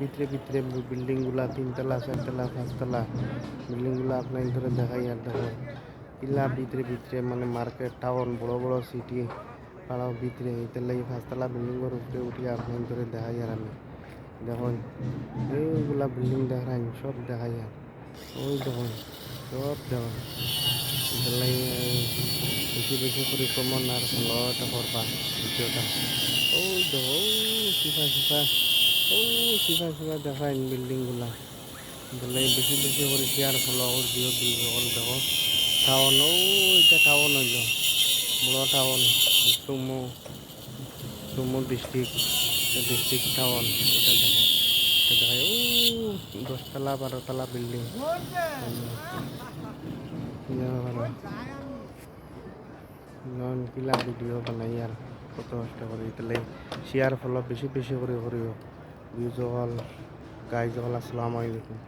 ভিতরে ভিতরে বিল্ডিংগুলা, তিনতলা, চারতলা, পাঁচতলা বিল্ডিংগুলা আপনার ধরে দেখাই আর দেখো। ভিতরে ভিতরে মানে মার্কেট টাউন বড় বড় সিটি ভালো, ভিতরে এতে লাগে পাঁচতলা বিল্ডিং এর উপরে উঠে আপনার ধরে দেখাই আর আমি। দেখুন, এইগুলা বিল্ডিং দেখাইন সব দেখাই আর। ওই দেখুন, সব দেখুন এটার লাগে বেশি বেশি করে কমন আর ভালো এটা করবা ভিডিওটা ওই দেখো ও সিফা সিফা ও সিফা সিফা দেখাইন বিল্ডিং গুলা বলে বেশি বেশি করে শেয়ার ফলো ওর দিও দিও হল দেখো টাউন ও এটা টাউন হইল বড় town Sumo Sumo district district town এটা দেখো এটা দেখায় ও দশতলা বারোতলা বিল্ডিং নন কিলা ভিডিও বানাই আর কত কষ্ট করে তাহলে শেয়ার ফলো বেশি বেশি করে করিও ভিউজ হল গাইজ হল আসসালামু আলাইকুম।